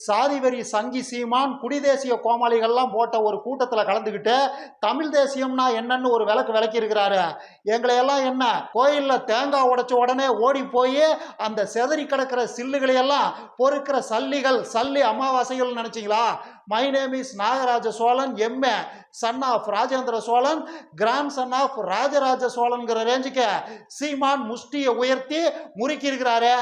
சாதிவெறி சங்கி சீமான் குடிதேசிய கோமாளிகள்லாம் போட்ட ஒரு கூட்டத்தில் கலந்துக்கிட்டு தமிழ் தேசியம்னா என்னன்னு ஒரு விளக்கு விளக்கி இருக்கிறாரு எங்களை எல்லாம் என்ன கோயிலில் தேங்காய் உடைச்ச உடனே ஓடி போய் அந்த செதறி கிடக்கிற சில்லுகளையெல்லாம் பொறுக்கிற சல்லிகள் சல்லி அமாவாசைகள் நினச்சிங்களா? My name is Nagaraja Cholan MA son of Rajendra Cholan grandson of Rajaraja சோழன்கிற ரேஞ்சுக்கு சீமான் முஷ்டியை உயர்த்தி முறுக்கியிருக்கிறாரு.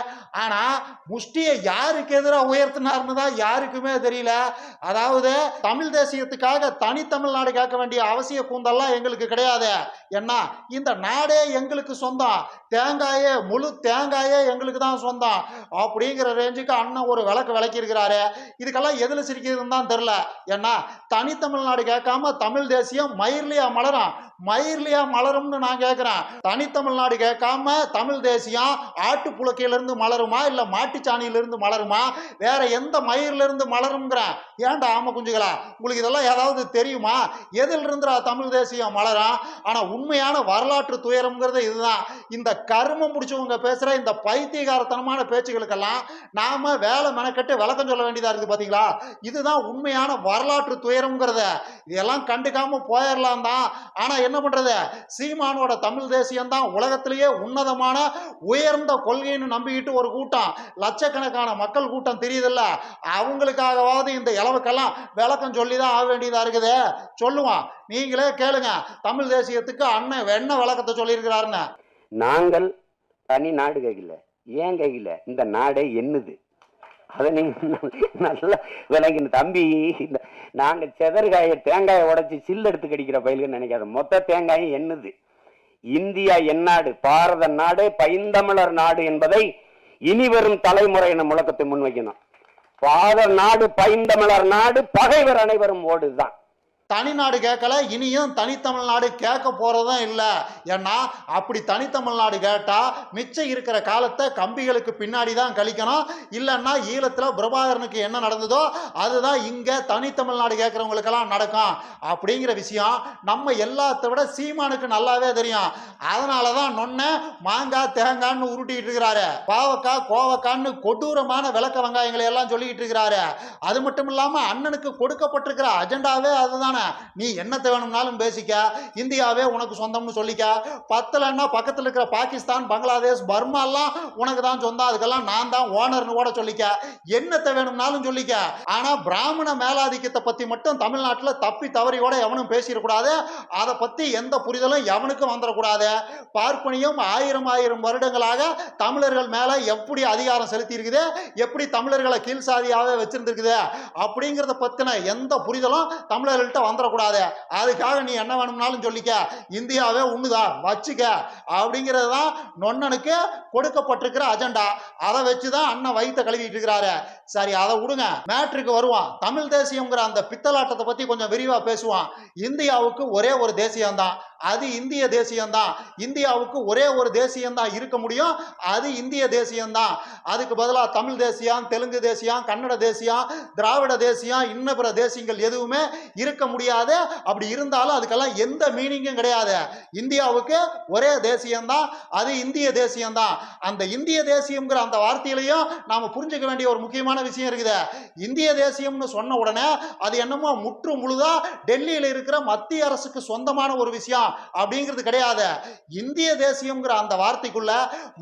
ஆனால் முஷ்டியை யாருக்கு எதிராக உயர்த்தினார்னு தான் யாருக்குமே தெரியல. அதாவது தமிழ் தேசியத்துக்காக தனித்தமிழ்நாடு கேட்க வேண்டிய அவசிய கூந்தல்லாம் எங்களுக்கு கிடையாது. என்ன? இந்த நாடே எங்களுக்கு சொந்தம். தேங்காயே முழு தேங்காயே எங்களுக்கு தான் சொந்தம். அப்படிங்கிற ரேஞ்சுக்கு அண்ணன் ஒரு விளக்கு விளக்கியிருக்கிறாரு. இதுக்கெல்லாம் எதில் சிரிக்கிறதுன்னு தான் தெரில ஏன்னா தனித்தமிழ்நாடு கேட்காம தமிழ் தேசியம் மயிர்லியா மலரும் மயிர்லியா மலரும்னு நான் கேட்குறேன் தனித்தமிழ்நாடு கேட்காம தமிழ் தேசியம் ஆட்டு புழுக்கையிலிருந்து மலருமா இல்லை மாட்டுச்சாணியிலிருந்து மலருமா? வேற எந்த மயிரிலிருந்து மலருங்கிறேன் ஏன்டா ஆம குஞ்சுகளா? உங்களுக்கு இதெல்லாம் ஏதாவது தெரியுமா? எதில் இருந்துடா தமிழ் தேசியம் மலரும் ஆனால் உண்மையான வரலாற்று துயரம்ங்கிறது இதுதான். இந்த கருமம் முடிச்சவங்க பேசுகிற இந்த பைத்தியகாரத்தனமான பேச்சுகளுக்கெல்லாம் நாம் வேலை மெனக்கட்டு விளக்கம் சொல்ல வேண்டியதாக இருக்குது பார்த்தீங்களா இதுதான் உண்மையான வரலாற்று துயரம்ங்கிறத. இதெல்லாம் கண்டுக்காமல் போயிடலாம் தான் ஆனால் என்ன பண்றது? சீமானோட தமிழ் தேசியம் தான் உலகத்திலேயே உன்னதமான உயர்ந்த கொள்கைன்னு நம்பிக்கிட்டு ஒரு கூட்டம். லட்சக்கணக்கான மக்கள் கூட்டம் தெரியுதுல்ல? அவங்களுக்காகவாவது இந்த இளவுக்கெல்லாம் விளக்கம் சொல்லி தான் ஆக வேண்டியதா இருக்குது. சொல்லுவான் நீங்களே கேளுங்க. தமிழ் தேசியத்துக்கு அண்ணன் என்ன விளக்கத்தை சொல்லியிருக்கிறாருன்னு? நாங்கள் தனி நாடு கையில் ஏன் கையில்? இந்த நாடே என்னது? அதை நீங்கள் நல்லா விளங்கின தம்பி இந்த நாங்கள் செதற்காயை தேங்காயை உடைச்சி சில்லு எடுத்து கடிக்கிற பயிலுக்கு நினைக்காத. மொத்த தேங்காயும் என்னது? இந்தியா எந்நாடு பாரத நாடு பைந்தமிழர் நாடு என்பதை இனி வரும் தலைமுறையின முழக்கத்தை முன்வைக்கணும். பாரத நாடு பைந்தமிழர் நாடு பகைவர் அனைவரும் ஓடுதான். தனிநாடு கேட்கல இனியும் தனித்தமிழ்நாடு கேட்க போறதும் இல்லை. ஏன்னா அப்படி தனித்தமிழ்நாடு கேட்டா மிச்சம் இருக்கிற காலத்தை கம்பிகளுக்கு பின்னாடி தான் கழிக்கணும். இல்லைன்னா ஈழத்தில் பிரபாகரனுக்கு என்ன நடந்ததோ அதுதான் இங்கே தனித்தமிழ்நாடு கேட்குறவங்களுக்கெல்லாம் நடக்கும். அப்படிங்கிற விஷயம் நம்ம எல்லாத்த விட சீமானுக்கு நல்லாவே தெரியும். அதனால தான் நொன்ன மாங்காய் தேங்காய்னு உருட்டிட்டு இருக்கிறாரு. பாவக்காய் கோவக்கான்னு கொடூரமான விளக்க வெங்காயங்களை எல்லாம் சொல்லிக்கிட்டு இருக்கிறாரு. அது மட்டும் இல்லாமல் அண்ணனுக்கு கொடுக்கப்பட்டிருக்கிற அஜெண்டாவே அதுதானே. நீ என்னத்தை வேணும்னாலும் பேசிக்க. இந்தியாவே உனக்கு சொந்தம்னு சொல்லிக்க. பத்தலன்னா பக்கத்தில் இருக்கிற பாகிஸ்தான் பங்களாதேஷ் பர்மா எல்லாம் உனக்கு தான் சொந்தம். அதுக்கெல்லாம் நான் தான் ஓனர்னு கூட சொல்லிக்க. என்னத்தை வேணும்னாலும் சொல்லிக்க. ஆனா பிராமண மேலாதிக்கத்தை பத்தி மட்டும் தமிழ்நாட்டில் தப்பி தவறி கூட எவனும் பேசிடக்கூடாது அதை பத்தி எந்த புரிதலும் எவனுக்கும் வந்துடக்கூடாது. பார்ப்பனியும் ஆயிரம் ஆயிரம் வருடங்களாக தமிழர்கள் மேல எப்படி அதிகாரம் செலுத்தி இருக்குது எப்படி தமிழர்களை கீழ் சாதியாவே வச்சிருந்துருக்குது? அப்படிங்கிறத பத்தின எந்த புரிதலும் தமிழர்கள்ட்ட வந்துடக்கூடாது அதுக்காக நீ என்ன வேணும்னாலும் சொல்லிக்க. இந்தியாவே உண்ணுதான் வச்சுக்க. அப்படிங்கிறது தான் நொன்னனுக்கு கொடுக்கப்பட்டிருக்கிற அஜெண்டா அதை வச்சு தான் அண்ணன் வயிற்ற கழுவிட்டு இருக்கிறாரு. சரி அதை விடுங்க. மேட்ருக்கு வருவான். தமிழ் தேசியங்கிற அந்த பித்தலாட்டத்தை பத்தி கொஞ்சம் விரிவா பேசுவான். இந்தியாவுக்கு ஒரே ஒரு தேசியம்தான். அது இந்திய தேசியம்தான். இந்தியாவுக்கு ஒரே ஒரு தேசியம்தான் இருக்க முடியும். அது இந்திய தேசியம்தான். அதுக்கு பதிலாக தமிழ் தேசியம் தெலுங்கு தேசியம் கன்னட தேசியம் திராவிட தேசியம் இன்ன பிற தேசியங்கள் எதுவுமே இருக்க முடியாது. அப்படி இருந்தாலும் அதுக்கெல்லாம் எந்த மீனிங்கும் கிடையாது. இந்தியாவுக்கு ஒரே தேசியம்தான். அது இந்திய தேசியம்தான். அந்த இந்திய தேசியம்ங்கிற அந்த வார்த்தையிலையும் நாம் புரிஞ்சுக்க வேண்டிய ஒரு முக்கியமான விஷயம் இருக்குது. இந்திய தேசியம்னு சொன்ன உடனே அது என்னமோ முற்று முழுதா டெல்லியில் இருக்கிற மத்திய அரசுக்கு சொந்தமான ஒரு விஷயம். அப்படிங்கிறது கிடையாது. இந்திய தேசியம்ங்கிற அந்த வார்த்தைக்குள்ள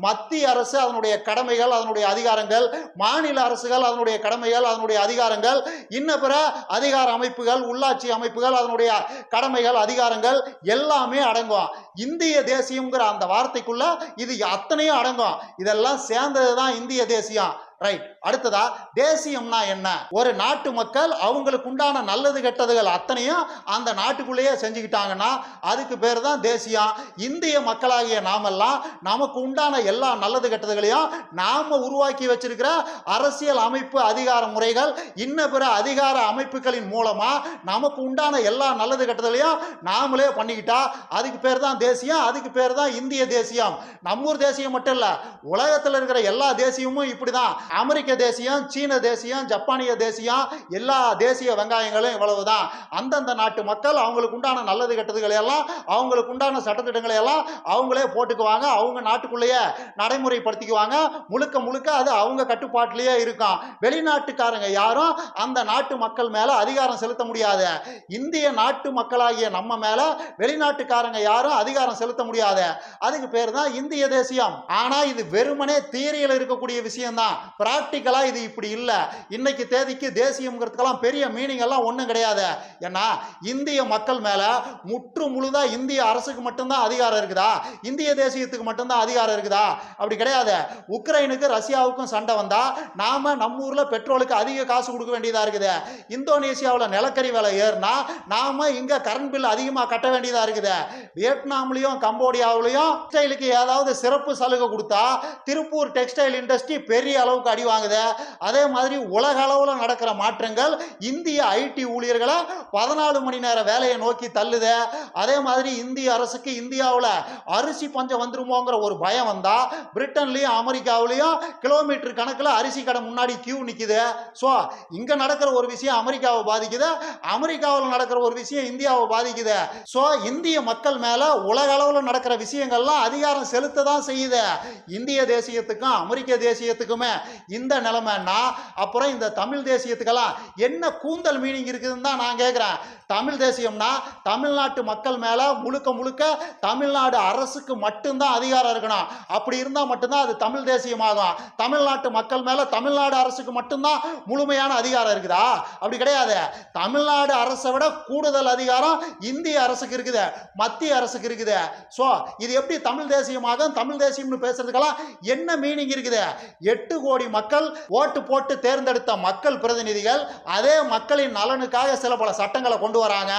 மத்திய அரசு அதனுடைய கடமைகள் அதனுடைய அதிகாரங்கள் மாநில அரசுகள் அதனுடைய கடமைகள் அதனுடைய அதிகாரங்கள் இன்ன பிற அதிகார அமைப்புகள் உள்ளாட்சி அமைப்புகள் அதனுடைய கடமைகள் அதிகாரங்கள் எல்லாமே அடங்கும். இந்திய தேசியம்ங்கிற அந்த வார்த்தைக்குள்ள இது அத்தனையும் அடங்கும். இதெல்லாம் சேர்ந்தது தான் இந்திய தேசியம். ரைட் அடுத்ததா தேசியம்னா என்ன? ஒரு நாட்டு மக்கள் அவங்களுக்கு உண்டான நல்லது கெட்டதுகள் அத்தனையும் அந்த நாட்டுக்குள்ளேயே செஞ்சுக்கிட்டாங்கன்னா அதுக்கு பேர் தான் தேசியம் இந்திய மக்களாகிய நாமெல்லாம் நமக்கு உண்டான எல்லா நல்லது கெட்டதுகளையும் நாம உருவாக்கி வச்சிருக்கிற அரசியல் அமைப்பு அதிகார முறைகள் இன்ன பிற அதிகார அமைப்புகளின் மூலமா நமக்கு உண்டான எல்லா நல்லது கெட்டதுகளையும் நாமளே பண்ணிக்கிட்டா அதுக்கு பேர் தான் தேசியம் அதுக்கு பேர் தான் இந்திய தேசியம். நம்மூர் தேசியம் மட்டும் இல்லை உலகத்தில் இருக்கிற எல்லா தேசியமும் இப்படிதான். அமெரிக்க தேசியம் சீன தேசியம் ஜப்பானிய தேசியம் எல்லா தேசிய வெங்காயங்களும் இவ்வளவுதான். அந்தந்த நாட்டு மக்கள் அவங்களுக்கு உண்டான நல்லது கெட்டதுகளை எல்லாம் அவங்களுக்கு உண்டான சட்டத்திட்டங்களை எல்லாம் அவங்களே போட்டுக்குவாங்க. அவங்க நாட்டுக்குள்ளேயே நடைமுறைப்படுத்திக்குவாங்க. முழுக்க முழுக்க அது அவங்க கட்டுப்பாட்டிலேயே இருக்கும். வெளிநாட்டுக்காரங்க யாரும் அந்த நாட்டு மக்கள் மேல அதிகாரம் செலுத்த முடியாது. இந்திய நாட்டு மக்களாகிய நம்ம மேல வெளிநாட்டுக்காரங்க யாரும் அதிகாரம் செலுத்த முடியாது. அதுக்கு பேர் தான் இந்திய தேசியம். ஆனா இது வெறுமனே தீரியில் இருக்கக்கூடிய விஷயம்தான். பிராக்டிக்கலா இது இப்படி இல்லை. இன்னைக்கு தேதிக்கு தேசியம்ங்கிறதுக்கெல்லாம் பெரிய மீனிங் எல்லாம் ஒன்றும் கிடையாது. ஏன்னா இந்திய மக்கள் மேல முற்று முழுதா இந்திய அரசுக்கு மட்டும்தான் அதிகாரம் இருக்குதா? இந்திய தேசியத்துக்கு மட்டும்தான் அதிகாரம் இருக்குதா? அப்படி கிடையாது. உக்ரைனுக்கு ரஷ்யாவுக்கும் சண்டை வந்தா நாம நம்ம ஊர்ல பெட்ரோலுக்கு அதிக காசு கொடுக்க வேண்டியதா இருக்குது. இந்தோனேசியாவில் நிலக்கரி விலை ஏறினா நாம இங்க கரண்ட் பில் அதிகமா கட்ட வேண்டியதா இருக்குது. வியட்நாம்லயும் கம்போடியாவிலையும் டெக்ஸ்டைலுக்கு ஏதாவது சிறப்பு சலுகை கொடுத்தா திருப்பூர் டெக்ஸ்டைல் இண்டஸ்ட்ரி பெரிய அளவுக்கு அடி வாங்குது? அதே மாதிரி உலக அளவில் நடக்கிற மாற்றங்கள் இந்திய ஐடி ஊழியர்களை பதினாலு மணி நேர வேலையை நோக்கி தள்ளுது? அதே மாதிரி இந்திய அரசுக்கு இந்தியாவில் அரிசி பஞ்சம் வந்துருமோங்கிற ஒரு பயம் வந்தால் பிரிட்டன்லேயும் அமெரிக்காவிலையும் கிலோமீட்டர் கணக்கில் அரிசி கடை முன்னாடி கியூ நிற்குது ஸோ இங்கே நடக்கிற ஒரு விஷயம் அமெரிக்காவை பாதிக்குது அமெரிக்காவில் நடக்கிற ஒரு விஷயம் இந்தியாவை பாதிக்குது. ஸோ இந்திய மக்கள் மேலே உலக அளவில் நடக்கிற விஷயங்கள்லாம் அதிகாரம் செலுத்த தான் செய்யுது. இந்திய தேசியத்துக்கும் அமெரிக்க தேசியத்துக்குமே இந்த நிலைமைன்னா அப்புறம் இந்த தமிழ் தேசியத்துக்கெல்லாம் என்ன கூந்தல் மீனிங் இருக்குதுன்னு தான் நான் கேட்குறேன் தமிழ் தேசியம்னா தமிழ்நாட்டு மக்கள் மேல முழுக்க முழுக்க தமிழ்நாடு அரசுக்கு மட்டும்தான் அதிகாரம் இருக்கணும். அப்படி இருந்தால் மட்டும்தான் அது தமிழ் தேசியமாகும். தமிழ்நாட்டு மக்கள் மேல தமிழ்நாடு அரசுக்கு மட்டும்தான் முழுமையான அதிகாரம் இருக்குதா? அப்படி கிடையாது. தமிழ்நாடு அரசை விட கூடுதல் அதிகாரம் இந்திய அரசுக்கு இருக்குது. மத்திய அரசுக்கு இருக்குது. ஸோ இது எப்படி தமிழ் தேசியமாகும்? தமிழ் தேசியம்னு பேசுறதுக்கெல்லாம் என்ன மீனிங் இருக்குது? எட்டு கோடி மக்கள் ஓட்டு போட்டு தேர்ந்தெடுத்த மக்கள் பிரதிநிதிகள் அதே மக்களின் நலனுக்காக சில பல சட்டங்களை கொண்டு வராங்க.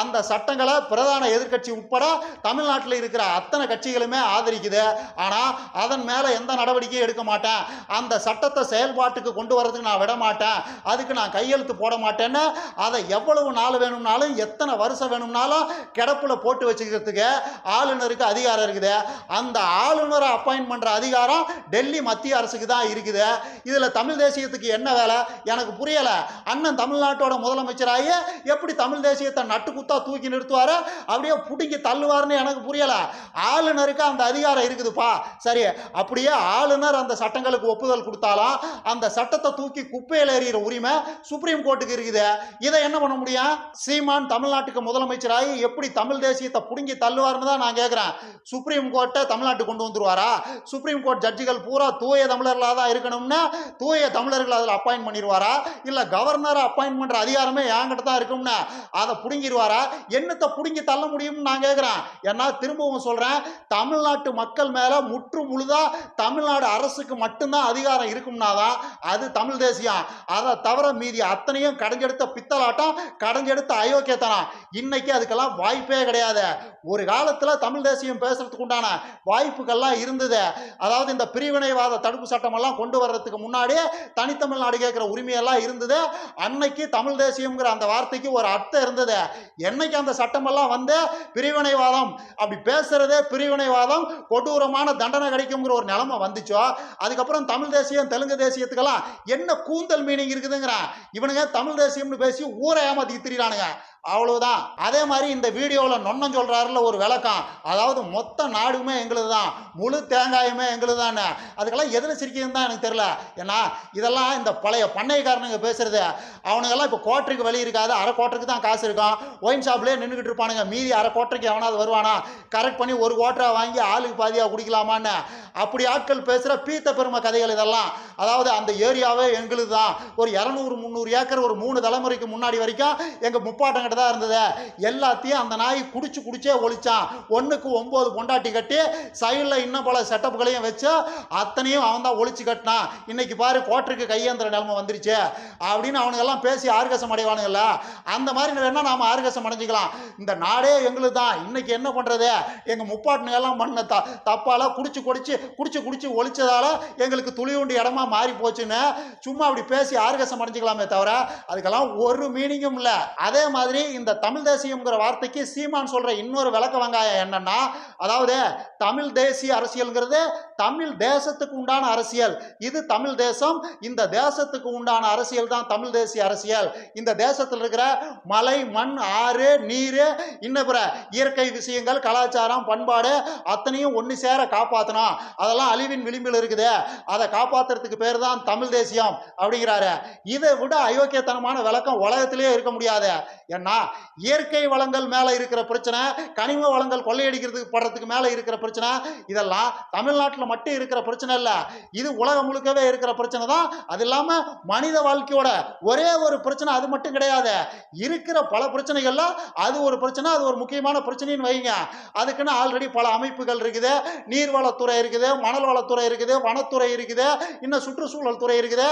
அந்த சட்டங்களை பிரதான எதிர்க்கட்சி உட்பட தமிழ்நாட்டில் இருக்கிற அத்தனை கட்சிகளுமே ஆதரிக்குது. ஆனால் அதன் மேலே எந்த நடவடிக்கையும் எடுக்க மாட்டேன். அந்த சட்டத்தை செயல்பாட்டுக்கு கொண்டு வரதுக்கு நான் விட மாட்டேன். அதுக்கு நான் கையெழுத்து போட மாட்டேன்னு அதை எவ்வளவு நாள் வேணும்னாலும் எத்தனை வருஷம் வேணும்னாலும் கிடப்பில் போட்டு வச்சுக்கிறதுக்கு ஆளுநருக்கு அதிகாரம் இருக்குது. அந்த ஆளுநரை அப்பாயின்ட் பண்ணுற அதிகாரம் டெல்லி மத்திய அரசுக்கு தான் இருக்குது. இதில் தமிழ் தேசியத்துக்கு என்ன வேலை? எனக்கு புரியலை. அண்ணன் தமிழ்நாட்டோட முதலமைச்சராகி எப்படி தமிழ் தேசியத்தை நட்டு குத்தா தூக்கி நிறுத்துவார்? அப்படியே பிடுங்கி தள்ளுவார்னு எனக்கு புரியலை. ஆளுநருக்கு அந்த அதிகாரம் இருக்குதுப்பா. சரி அப்படியே ஆளுநர் அந்த சட்டங்களுக்கு ஒப்புதல் கொடுத்தாலும். அந்த சட்டத்தை தூக்கி குப்பையில் எறிகிற உரிமை சுப்ரீம் கோர்ட்டுக்கு இருக்குது. இதை என்ன பண்ண முடியும்? சீமான் தமிழ்நாட்டுக்கு முதலமைச்சராகி எப்படி தமிழ் தேசியத்தை பிடுங்கி தள்ளுவார்னு தான் நான் கேட்குறேன் சுப்ரீம் கோர்ட்டை தமிழ்நாட்டுக்கு கொண்டு வந்துருவாரா? சுப்ரீம் கோர்ட் ஜட்ஜிகள் பூரா தூய தமிழர்களாக தான் இருக்கணும். வேணும்னா தூய தமிழர்கள் அதில் அப்பாயின்ட் பண்ணிடுவாரா இல்லை கவர்னரை அப்பாயின்ட் பண்ணுற அதிகாரமே என்கிட்ட தான் இருக்கும்னா அதை பிடுங்கிடுவாரா என்னத்தை பிடுங்கி தள்ள முடியும்னு நான் கேட்குறேன். ஏன்னா திரும்பவும் சொல்கிறேன் தமிழ்நாட்டு மக்கள் மேலே முற்று முழுதா தமிழ்நாடு அரசுக்கு மட்டும்தான் அதிகாரம் இருக்கும்னா தான் அது தமிழ் தேசியம். அதை தவிர மீதி அத்தனையும் கடைஞ்செடுத்த பித்தலாட்டம் கடைஞ்செடுத்த அயோக்கியத்தனம். இன்னைக்கு அதுக்கெல்லாம் வாய்ப்பே கிடையாது. ஒரு காலத்தில் தமிழ் தேசியம் பேசுறதுக்கு உண்டான வாய்ப்புகள்லாம் இருந்தது. அதாவது இந்த பிரிவினைவாத தடுப்பு சட்டமெல்லாம் கொண்டு வர்றதுக்கு முன்னாடியே தனித்தமிழ்நாடு கேட்குற உரிமையெல்லாம் இருந்தது. அன்னைக்கு தமிழ் தேசியம்ங்கிற அந்த வார்த்தைக்கு ஒரு அர்த்தம் இருந்தது. என்னைக்கு அந்த சட்டமெல்லாம் வந்து பிரிவினைவாதம் அப்படி பேசுறதே பிரிவினைவாதம் கொடூரமான தண்டனை கிடைக்குங்கிற ஒரு நிலைமை வந்துச்சோ? அதுக்கப்புறம் தமிழ் தேசியம் தெலுங்கு தேசியத்துக்கெல்லாம் என்ன கூந்தல் மீனிங் இருக்குதுங்கிறான் இவனுங்க தமிழ் தேசியம்னு பேசி ஊரை ஏமாத்தி திரியிறானுங்க. அவ்வளவுதான். அதே மாதிரி இந்த வீடியோவில் நொன்னம் சொல்கிறாருல ஒரு விளக்கம். அதாவது மொத்த நாடுமே எங்களுது தான் முழு தேங்காயுமே எங்களுது தான் அதுக்கெல்லாம் எதில் சிரிக்கிறதுன்னு தான் எனக்கு தெரில ஏன்னா இதெல்லாம் இந்த பழைய பண்ணைக்காரனுங்க பேசுறது. அவனுங்கெல்லாம் இப்போ கோட்டருக்கு வழி இருக்காது. அரை கோட்டருக்கு தான் காசு இருக்கும். ஒயின் ஷாப்லேயே நின்றுக்கிட்டு இருப்பானுங்க. மீதி அரை கோட்டருக்கு எவனாவது வருவானா? கரெக்ட் பண்ணி ஒரு கோட்டரை வாங்கி ஆளுக்கு பாதியாக குடிக்கலாமான்னு. அப்படி ஆட்கள் பேசுகிற பீத்த பெருமை கதைகள் இதெல்லாம். அதாவது அந்த ஏரியாவே எங்களுது தான் ஒரு இரநூறு முந்நூறு ஏக்கர் ஒரு மூணு தலைமுறைக்கு முன்னாடி வரைக்கும் எங்கள் முப்பாட்டங்கிட்ட தான் இருந்தது. எல்லாத்தையும் அந்த நாய் குடிச்சு குடிச்சே ஒழிச்சான். ஒன்றுக்கு ஒம்பது பொண்டாட்டி கட்டி சைடில் இன்னும் பல செட்டப்புகளையும் வச்சு அத்தனையும் அவன் தான் ஒழிச்சு கட்டினான். இன்னைக்கு பாரு கோட்டருக்கு கையேந்திர நிலைமை வந்துருச்சு. அப்படின்னு அவனுங்கெல்லாம் பேசி ஆர்கசம் அடைவானுங்கல்ல. அந்த மாதிரி வேணால் நாம் ஆர்கசம் அடைஞ்சிக்கலாம். இந்த நாடே எங்களுக்கு தான். இன்னைக்கு என்ன பண்ணுறது எங்கள் முப்பாட்டினுங்கெல்லாம் பண்ண த தப்பால் குடிச்சு குடிச்சு குடிச்சு குடிச்சு ஒழிச்சதால எங்களுக்கு உண்டு இடமா மாறி போச்சுன்னு சும்மா அப்படி பேசி ஆர்கசம் அடைஞ்சிக்கலாமே தவிர அதுக்கெல்லாம் ஒரு மீனிங்கும் இல்லை. அதே மாதிரி இந்த தமிழ் தேசியம்ங்கிற வார்த்தைக்கு சீமான் சொல்ற இன்னொரு விளக்க வெங்காயம் என்னன்னா அதாவது தமிழ் தேசிய அரசியல்ங்கிறது தமிழ் தேசத்துக்கு உண்டான அரசியல். இது தமிழ் தேசம் இந்த தேசத்துக்கு உண்டான அரசியல் தான் தமிழ் தேசிய அரசியல். இந்த தேசத்தில் இருக்கிற மலை மண் ஆறு நீர் இன்னும் பிற இயற்கை விஷயங்கள் கலாச்சாரம் பண்பாடு அத்தனையும் ஒன்று சேர காப்பாற்றணும் அதெல்லாம் அழிவின் விளிம்பில் இருக்குது. அதை காப்பாத்துறதுக்கு பேர் தான் தமிழ் தேசியம் அப்படிங்கிறாரு. இதை விட அயோக்கியத்தனமான விளக்கம் உலகத்திலேயே இருக்க முடியாது. ஏன்னா இயற்கை வளங்கள் மேலே இருக்கிற பிரச்சனை கனிம வளங்கள் கொள்ளையடிக்கிறதுக்கு படுறதுக்கு மேலே இருக்கிற பிரச்சனை இதெல்லாம் தமிழ்நாட்டில் மட்டும் இருக்கிற பிரச்சனை இல்லை. இது உலகம் முழுக்கவே இருக்கிற பிரச்சனை தான். அது இல்லாமல் மனித வாழ்க்கையோட ஒரே ஒரு பிரச்சனை அது மட்டும் கிடையாது. இருக்கிற பல பிரச்சனைகள்ல அது ஒரு பிரச்சனை அது ஒரு முக்கியமான பிரச்சனைன்னு வைங்க. அதுக்குன்னு ஆல்ரெடி பல அமைப்புகள் இருக்குது. நீர்வளத்துறை இருக்குது மணல் வளத்துறை இருக்குது வனத்துறை இருக்குது இன்னும் சுற்றுச்சூழல் துறை இருக்குது.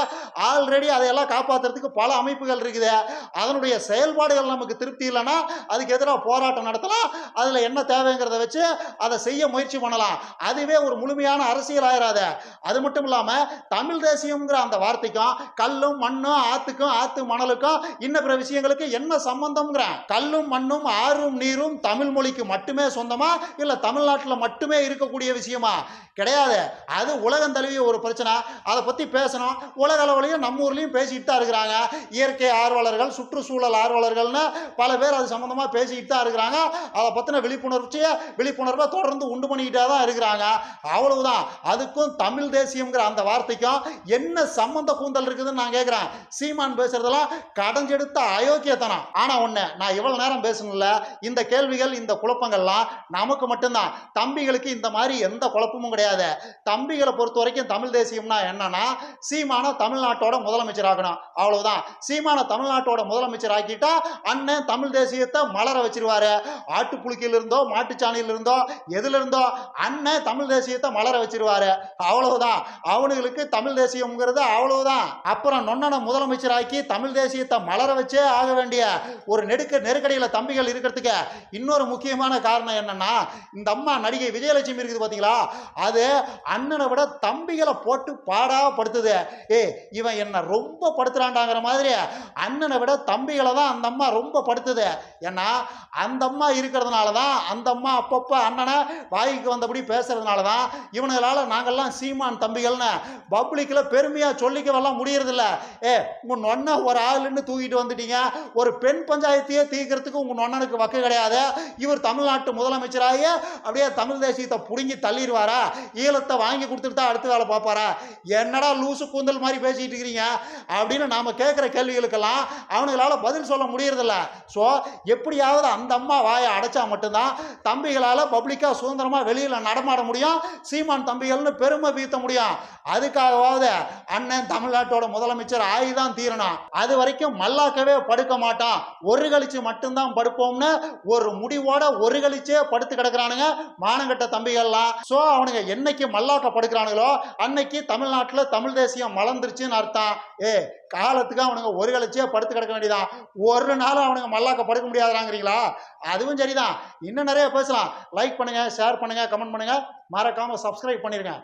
ஆல்ரெடி அதையெல்லாம் காப்பாற்றுறதுக்கு பல அமைப்புகள் இருக்குது. அதனுடைய செயல்பாடுகள் நமக்கு திருப்தி இல்லைன்னா அதுக்கு எதிராக போராட்டம் நடத்தலாம் அதில் என்ன தேவைங்கிறத வச்சு அதை செய்ய முயற்சி பண்ணலாம். அதுவே ஒரு முழுமையான அரசியல் ஆயிராத. அது மட்டும் இல்லாமல் தமிழ் தேசியம்ங்கிற அந்த வார்த்தைக்கும் கல்லும் மண்ணும் ஆத்துக்கும் ஆத்து மணலுக்கும் இன்ன பிற விஷயங்களுக்கு என்ன சம்பந்தம்ங்கிறேன் கல்லும் மண்ணும் ஆறும் நீரும் தமிழ் மொழிக்கு மட்டுமே சொந்தமா? இல்லை தமிழ்நாட்டில் மட்டுமே இருக்கக்கூடிய விஷயமா? கிடையாது. அது உலகம் தழுவிய ஒரு பிரச்சனை. அதை பற்றி பேசணும். உலக அளவுலையும் நம்ம ஊர்லேயும் பேசிக்கிட்டு தான் இருக்கிறாங்க. இயற்கை ஆர்வலர்கள் சுற்றுச்சூழல் ஆர்வலர்கள்னு பல பேர் அது சம்மந்தமாக பேசிக்கிட்டு தான் இருக்கிறாங்க. அதை பற்றின விழிப்புணர்ச்சியை விழிப்புணர்வை தொடர்ந்து உண்டு பண்ணிக்கிட்டே தான் இருக்கிறாங்க. அவ்வளவுதான். அதுக்கும் தமிழ் தேசியம்ங்கிற அந்த வார்த்தைக்கும் என்ன சம்மந்த கூந்தல் இருக்குதுன்னு நான் கேட்குறேன். சீமான் பேசுறதெல்லாம் கடைஞ்செடுத்த அயோக்கியத்தனம். ஆனால் ஒன்று நான் இவ்வளோ நேரம் பேசணும்ல இந்த கேள்விகள் இந்த குழப்பங்கள்லாம் நமக்கு மட்டும்தான். தம்பிகளுக்கு இந்த மாதிரி எந்த குழப்பமும் கிடையாது. தம்பிகளை பொறுத்த வரைக்கும் தமிழ் தேசியம்னா என்னன்னா சீமான தமிழ்நாட்டோட முதலமைச்சர் ஆகணும் அவ்வளவுதான். சீமான தமிழ்நாட்டோட முதலமைச்சர் ஆக்கிட்டா அண்ணன் தமிழ் தேசியத்தை மலர வச்சிருவாரு. ஆட்டுப்புழுக்கையில இருந்தோ இருந்தோ எதுல இருந்தோ அண்ணன் தமிழ் தேசியத்தை மலர வச்சிருவாரு. அவ்வளவுதான். அவனுங்களுக்கு தமிழ் தேசியம்ங்கிறது அவ்வளவுதான். அப்புறம் நொன்னனை முதலமைச்சராக்கி தமிழ் தேசியத்தை மலர வச்சே ஆக வேண்டிய ஒரு நெருக்க நெருக்கடியில தம்பிகள் இருக்கிறதுக்கு இன்னொரு முக்கியமான காரணம் என்னன்னா இந்த அம்மா நடிகை விஜயலட்சுமி இருக்குது பார்த்தீங்களா அது அண்ணனை விட தம்பிகளை போட்டு பாடா படுத்துது ஏ இவன் என்ன ரொம்ப படுத்துறாண்டாங்கிற மாதிரி அண்ணனை விட தம்பிகளை தான் அந்த அம்மா ரொம்ப படுத்துது. ஏன்னா அந்த அம்மா இருக்கிறதுனால தான் அந்த அம்மா அப்பப்போ அண்ணனை வாய்க்கு வந்தபடி பேசுறதுனால தான் இவனுங்களால நாங்கள்லாம் சீமான் தம்பிகள்னு பப்ளிக்கில் பெருமையாக சொல்லிக்கவெல்லாம் முடியறதில்ல. ஏ உங்கள் நொன்ன ஒரு ஆளுன்னு தூக்கிட்டு வந்துட்டீங்க. ஒரு பெண் பஞ்சாயத்தையே தீக்கிறதுக்கு உங்கள் நொன்னனுக்கு வக்கு கிடையாது. இவர் தமிழ்நாட்டு முதலமைச்சராக அப்படியே தமிழ் தேசியத்தை பிடுங்கி தள்ளிடுவாரா? ஈழத்தை வாங்கி கொடுத்துட்டு தான் அடுத்த வேலை பார்ப்பாரா? என்னடா லூசு கூந்தல் மாதிரி பேசிகிட்டு இருக்கிறீங்க அப்படின்னு நாம் கேட்குற கேள்விகளுக்கெல்லாம் அவனுங்களால பதில் சொல்ல முடியறதில்ல. ஸோ எப்படியாவது அந்த அம்மா வாயை அடைச்சா மட்டும்தான் தம்பிகளால் பப்ளிக்காக சுதந்திரமாக வெளியில் நடமாட முடியும். சீமான் தம்பிகள்னு பெருமை வீத்த முடியும் அதுக்காகவாவது அண்ணன் தமிழ்நாட்டோட முதலமைச்சர் ஆகிதான் தீரணும். அது வரைக்கும் மல்லாக்கவே படுக்க மாட்டான். ஒரு கழிச்சு மட்டும்தான் படுப்போம்னு ஒரு முடிவோட ஒரு கழிச்சே படுத்து கிடக்குறானுங்க மானங்கட்ட தம்பிகள்லாம். ஸோ அவனுங்க என்னைக்கு மல்லாக்க படுக்கிறானுங்களோ அன்னைக்கு தமிழ்நாட்டில் தமிழ் தேசியம் மலர்ந்துருச்சுன்னு அர்த்தம். ஏ காலத்துக்கு அவனுங்க ஒரு கழிச்சே படுத்து கிடக்க வேண்டியதான் ஒரு நாளும் அவனுங்க மல்லாக்க படுக்க முடியாதுறாங்கிறீங்களா அதுவும் சரிதான். இன்னும் நிறைய பேசலாம். லைக் பண்ணுங்க ஷேர் பண்ணுங்க கமெண்ட் பண்ணுங்க. மறக்காம சப்ஸ்கிரைப் பண்ணிருங்க.